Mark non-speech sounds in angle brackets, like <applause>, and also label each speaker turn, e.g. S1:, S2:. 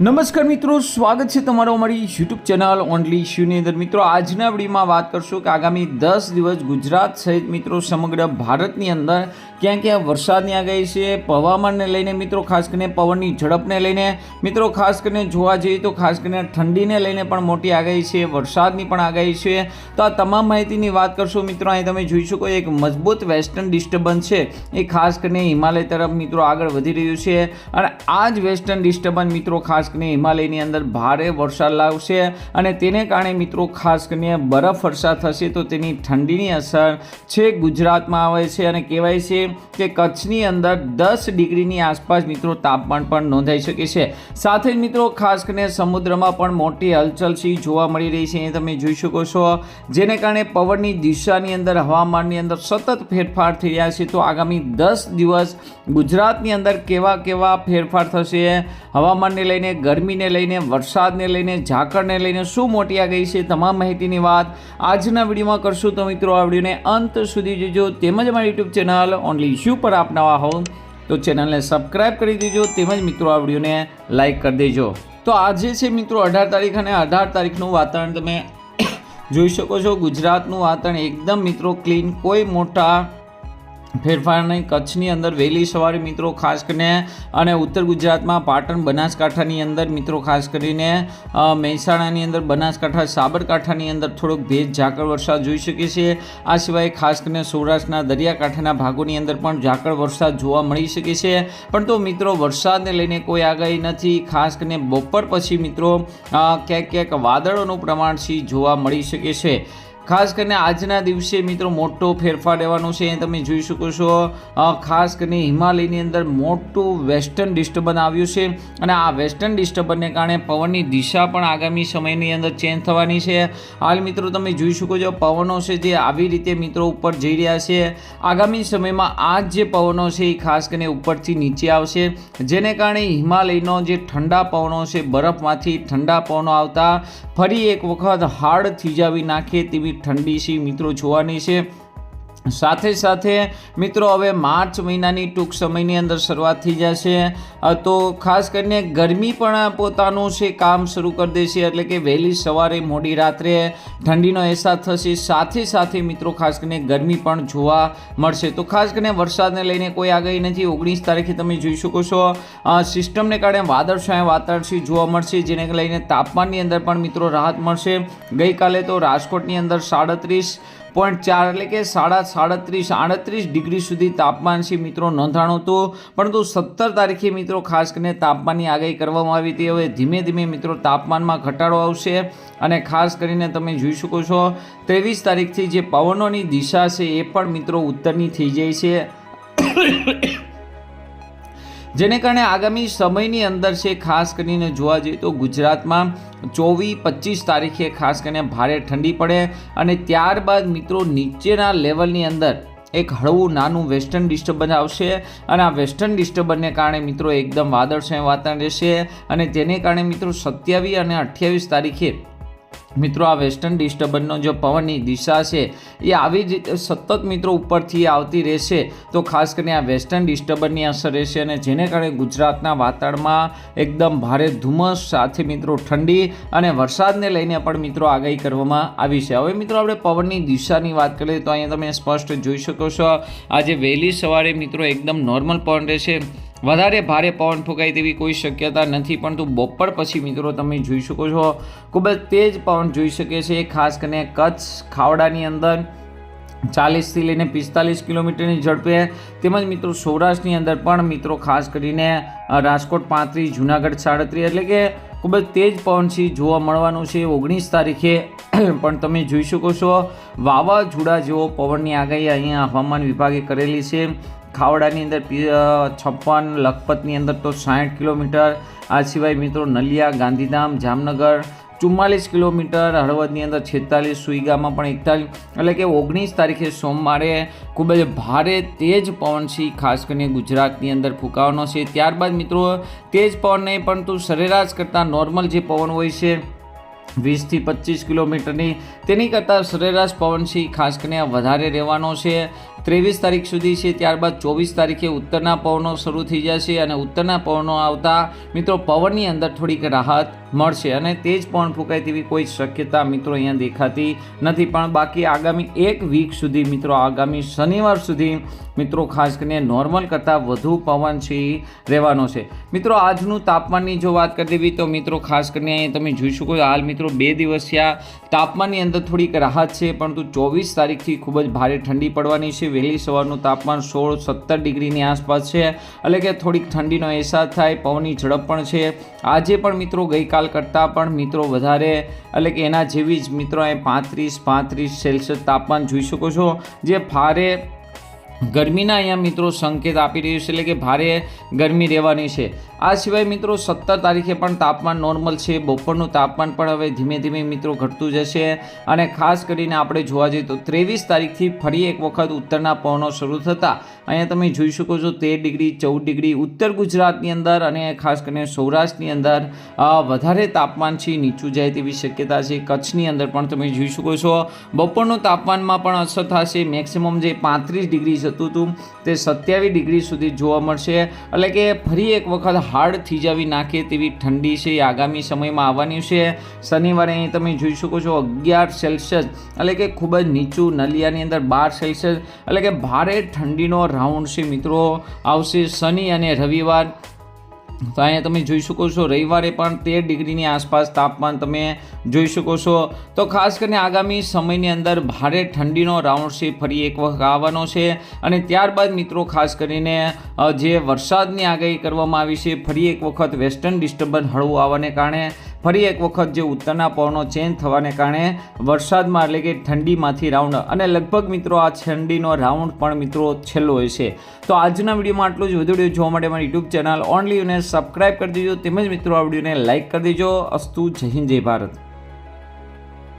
S1: નમસ્કાર મિત્રો, સ્વાગત છે તમારો અમારી યુટ્યુબ ચેનલ ઓનલી ઇશ્યુની અંદર મિત્રો, આજના વિડીયોમાં વાત કરશું કે આગામી દસ દિવસ ગુજરાત સહિત મિત્રો સમગ્ર ભારતની અંદર ક્યાં ક્યાં વરસાદની આગાહી છે હવામાનને લઈને મિત્રો, ખાસ કરીને પવનની ઝડપને લઈને, મિત્રો, ખાસ કરીને જોવા જઈએ તો ખાસ કરીને ઠંડીને લઈને પણ મોટી આગાહી છે, વરસાદની પણ આગાહી છે. તો આ તમામ માહિતીની વાત કરશું મિત્રો, અહીં તમે જોઈ શકો એક મજબૂત વેસ્ટર્ન ડિસ્ટર્બન્સ છે. એ ખાસ કરીને હિમાલય તરફ મિત્રો આગળ વધી રહ્યું છે. અને આ જ વેસ્ટર્ન ડિસ્ટર્બન્સ મિત્રો, ખાસ કરીને હિમાલયની અંદર ભારે વરસાદ લાવશે અને તેને કારણે મિત્રો ખાસ કરીને બરફ વર્ષા થશે તો તેની ઠંડીની અસર છે ગુજરાતમાં આવે છે અને કહેવાય છે કે કચ્છની અંદર દસ ડિગ્રીની આસપાસ મિત્રો તાપમાન પણ નોંધાઈ શકે છે. સાથે જ મિત્રો ખાસ કરીને સમુદ્રમાં પણ મોટી હલચલ ઈ જોવા મળી રહી છે. એ તમે જોઈ શકો છો. જેને કારણે પવનની દિશાની અંદર, હવામાનની અંદર સતત ફેરફાર થઈ રહ્યા છે. તો આગામી દસ દિવસ ગુજરાતની અંદર કેવા કેવા ફેરફાર થશે? હવામાનને લઈને ગરમીને લઈને, વરસાદને લઈને, ઝાકળને લઈને શું મોટી આગાહી છે તમામ માહિતીની વાત આજના વિડીયોમાં કરશું. તો મિત્રો, આ વિડીયોને અંત સુધી જોજો. તેમજ મારી યુટ્યુબ ચેનલ ઓનલી ઇશ્યુ પર આપ નવા તો ચેનલને સબસ્ક્રાઈબ કરી દેજો. તેમજ મિત્રો, આ વિડીયોને લાઈક કરી દેજો. તો આજે છે મિત્રો અઢાર તારીખ અને અઢાર તારીખનું વાતાવરણ. તમે જોઈ શકો છો ગુજરાતનું વાતાવરણ એકદમ મિત્રો ક્લીન. કોઈ મોટા ફેરફાર નહીં. કચ્છની અંદર વહેલી સવારે મિત્રો ખાસ કરીને, અને ઉત્તર ગુજરાતમાં પાટણ બનાસકાંઠાની અંદર મિત્રો ખાસ કરીને મહેસાણાની અંદર બનાસકાંઠા, સાબરકાંઠાની અંદર થોડોક ભેજ ઝાકળ વરસાદ જોઈ શકે છે આ સિવાય ખાસ કરીને સૌરાષ્ટ્રના દરિયાકાંઠાના ભાગોની અંદર પણ ઝાકળ વરસાદ જોવા મળી શકે છે. પણ તો મિત્રો વરસાદને લઈને કોઈ આગાહી નથી. ખાસ કરીને બપોર પછી મિત્રો ક્યાંક ક્યાંક વાદળોનું પ્રમાણ છે જોવા મળી શકે છે. ખાસ કરીને આજના દિવસે મિત્રો મોટો ફેરફાર રહેવાનો છે તમે જોઈ શકો છો. ખાસ કરીને હિમાલયની અંદર મોટું વેસ્ટર્ન ડિસ્ટર્બન્સ આવ્યું છે અને આ વેસ્ટર્ન ડિસ્ટર્બન્સને કારણે પવનની દિશા પણ આગામી સમયની અંદર ચેન્જ થવાની છે. હાલ મિત્રો તમે જોઈ શકો છો, પવનો છે જે આવી રીતે મિત્રો ઉપર જઈ રહ્યા છે. આગામી સમયમાં આ જે પવનો છે એ ખાસ કરીને ઉપરથી નીચે આવશે, જેને કારણે હિમાલયનો જે ઠંડા પવનો છે, બરફમાંથી ઠંડા પવનો આવતા ફરી એક વખત હાડ થીજાવી નાખે તેવી ઠંડી છે મિત્રો જોવાની છે. સાથે સાથે, મિત્રો, હવે માર્ચ મહિનાની ટૂંક સમયની અંદર શરૂઆત થઈ જશે. તો ખાસ કરીને ગરમી પણ પોતાનું છે, કામ શરૂ કરી દેશે, એટલે કે વહેલી સવારે, મોડી રાત્રે ઠંડીનો અહેસાસ થશે. સાથે સાથે, મિત્રો, ખાસ કરીને ગરમી પણ જોવા મળશે. તો ખાસ કરીને વરસાદને લઈને કોઈ આગાહી નથી. ઓગણીસ તારીખે તમે જોઈ શકો છો સિસ્ટમને કારણે વાદળછાયા વાતાવરણ જોવા મળશે. જેને લઈને તાપમાનની અંદર પણ, મિત્રો, રાહત મળશે. ગઈકાલે તો રાજકોટની અંદર સાડત્રીસ પોઈન્ટ ચાર એટલે કે સાડા સાડત્રીસ, આડત્રીસ ડિગ્રી સુધી તાપમાન છે મિત્રો, નોંધાણું હતું પરંતુ સત્તર તારીખે મિત્રો, ખાસ કરીને તાપમાનની આગાહી કરવામાં આવી હતી. હવે ધીમે ધીમે મિત્રો, તાપમાનમાં ઘટાડો આવશે. અને ખાસ કરીને તમે જોઈ શકો છો, ત્રેવીસ તારીખથી જે પવનોની દિશા છે એ પણ મિત્રો ઉત્તરની થઈ જાય છે. જેને કારણે આગામી સમયની અંદર છે, ખાસ કરીને જોવા જઈએ તો ગુજરાતમાં ચોવીસ, પચીસ તારીખે ખાસ કરીને ભારે ઠંડી પડે અને ત્યારબાદ મિત્રો નીચેના લેવલની અંદર એક હળવું નાનું વેસ્ટર્ન ડિસ્ટર્બન્સ આવશે અને આ વેસ્ટર્ન ડિસ્ટર્બન્સને કારણે મિત્રો એકદમ વાદળછાયું વાતાવરણ રહેશે અને તેને કારણે મિત્રો સત્યાવીસ અને અઠ્યાવીસ તારીખે મિત્રો, આ વેસ્ટર્ન ડિસ્ટર્બન્સનો જો પવનની દિશા છે, એ આવી જ સતત મિત્રો ઉપરથી આવતી રહેશે. તો ખાસ કરીને આ વેસ્ટર્ન ડિસ્ટર્બન્સની અસર રહેશે અને જેને કારણે ગુજરાતના વાતાવરણમાં એકદમ ભારે ધુમ્મસ સાથે મિત્રો ઠંડી અને વરસાદને લઈને પણ મિત્રો આગાહી કરવામાં આવી છે. હવે મિત્રો, આપણે પવનની દિશાની વાત કરીએ તો અહીંયા તમે સ્પષ્ટ જોઈ શકો છો. આજે વહેલી સવારે મિત્રો એકદમ નોર્મલ પવન રહેશે. વધારે ભારે પવન ફૂંકાય તેવી કોઈ શક્યતા નથી, પરંતુ બપોર પછી મિત્રો તમે જોઈ શકો છો, ખૂબ જ તેજ પવન જોઈ શકે છે, ખાસ કરીને કચ્છ ખાવડાની અંદર ચાલીસથી લઈને પિસ્તાલીસ કિલોમીટરની ઝડપે તેમજ મિત્રો સૌરાષ્ટ્રની અંદર પણ મિત્રો ખાસ કરીને રાજકોટ પાંત્રીસ જુનાગઢ, સાડત્રીસ એટલે કે ખૂબ જ તેજ પવન છે, જોવા મળવાનું છે. ઓગણીસ તારીખે <clears throat> પણ તમે જોઈ શકો છો, વાવાઝોડા જેવો પવનની આગાહી અહીંયા હવામાન વિભાગે કરેલી છે. ખાવડાની અંદર છપ્પન, લખપતની અંદર તો સાઠ કિલોમીટર. આ સિવાય મિત્રો નલિયા, ગાંધીધામ, જામનગર ચુમ્માલીસ કિલોમીટર, હળવદની અંદર છેતાલીસ, સુઈગામાં પણ એકતાલીસ. એટલે કે ઓગણીસ તારીખે સોમવારે ખૂબ જ ભારે તેજ પવન છે, ખાસ કરીને ગુજરાતની અંદર ફૂંકાવાનો છે. ત્યારબાદ મિત્રો તેજ પવન નહીં પરંતુ સરેરાશ કરતાં નોર્મલ જે પવન હોય છે વીસથી પચીસ કિલોમીટરની. તેની કરતાં સરેરાશ પવનથી ખાસ કરીને વધારે રહેવાનો છે. ત્રેવીસ તારીખ સુધી છે, ત્યારબાદ ચોવીસ તારીખે ઉત્તરના પવનો શરૂ થઈ જશે અને ઉત્તરના પવનો આવતા મિત્રો પવનની અંદર થોડીક રાહત મળશે અને તે જ પવન ફૂંકાય તેવી કોઈ શક્યતા મિત્રો અહીંયા દેખાતી નથી. પણ બાકી આગામી એક વીક સુધી મિત્રો, આગામી શનિવાર સુધી મિત્રો ખાસ કરીને નોર્મલ કરતાં વધુ પવન છે રહેવાનો છે. મિત્રો આજનું તાપમાનની જો વાત કરી દેવી તો મિત્રો ખાસ કરીને તમે જોઈ શકો હાલ મિત્રો બે દિવસીયા તાપમાનની અંદર થોડીક રાહત છે, પરંતુ ચોવીસ તારીખથી ખૂબ જ ભારે ઠંડી પડવાની છે. વહેલી સવારનું તાપમાન સોળ સત્તર ડિગ્રીની આસપાસ છે, એટલે કે થોડીક ઠંડીનો અહેસાસ થાય. પવનની ઝડપ પણ છે. આજે પણ મિત્રો ગઈકાલ કરતાં પણ મિત્રો વધારે, એટલે કે એના જેવી જ મિત્રો એ પાંત્રીસ પાંત્રીસ સેલ્સિયસ તાપમાન જોઈ શકો છો, જે ભારે ગરમીના અહીંયા મિત્રો સંકેત આપી રહ્યું છે, એટલે કે ભારે ગરમી રહેવાની છે. આ સિવાય મિત્રો સત્તર તારીખે પણ તાપમાન નોર્મલ છે, બપોરનું તાપમાન પણ હવે ધીમે ધીમે મિત્રો ઘટતું જશે. અને ખાસ કરીને આપણે જોવા જઈએ તો ત્રેવીસ તારીખથી ફરી એક વખત ઉત્તરના પવનો શરૂ થતાં. અહીંયા તમે જોઈ શકો છો તેર ડિગ્રી, ચૌદ ડિગ્રી ઉત્તર ગુજરાતની અંદર અને ખાસ કરીને સૌરાષ્ટ્રની અંદર વધારે તાપમાન છે, નીચું જાય તેવી શક્યતા છે. કચ્છની અંદર પણ તમે જોઈ શકો છો. બપોરનું તાપમાનમાં પણ અસર થશે. મેક્સિમમ જે પાંત્રીસ ડિગ્રી જતું હતું. તે સત્યાવીસ ડિગ્રી સુધી જોવા મળશે. એટલે કે ફરી એક વખત હાડ થીજાવી નાખે તેવી ઠંડી છે એ આગામી સમયમાં આવવાની છે. શનિવારે અહીં તમે જોઈ શકો છો અગિયાર સેલ્સિયસ, એટલે કે ખૂબ જ નીચું નલિયાની અંદર બાર સેલ્સિયસ, એટલે કે ભારે ઠંડીનો રાઉન્ડ છે મિત્રો. આવશે શનિ અને રવિવાર. તો અહીંયા તમે જોઈ શકો છો, રવિવારે પણ તેર ડિગ્રીની આસપાસ તાપમાન તમે જોઈ શકો છો. તો ખાસ કરીને આગામી સમયની અંદર ભારે ઠંડીનો રાઉન્ડ છે ફરી એક વખત આવવાનો છે અને ત્યારબાદ મિત્રો ખાસ કરીને જે વરસાદની આગાહી કરવામાં આવી છે, ફરી એક વખત વેસ્ટર્ન ડિસ્ટર્બન્સ હળવું આવવાને કારણે ફરી એક વખત જે ઉત્તરના પવનો ચેન્જ થવાને કારણે વરસાદમાં એટલે કે ઠંડીમાંથી રાઉન્ડ અને લગભગ મિત્રો આ ઠંડીનો રાઉન્ડ પણ મિત્રો છેલ્લો હોય છે. તો આજના વિડીયોમાં આટલું જ. વધુ વીડિયો જોવા માટે મારી યુટ્યુબ ચેનલ ઓનલી યુને સબસ્ક્રાઈબ કરી દેજો. તેમજ મિત્રો આ વિડીયોને લાઇક કરી દેજો. અસ્તુ જય હિન્દ, જય ભારત.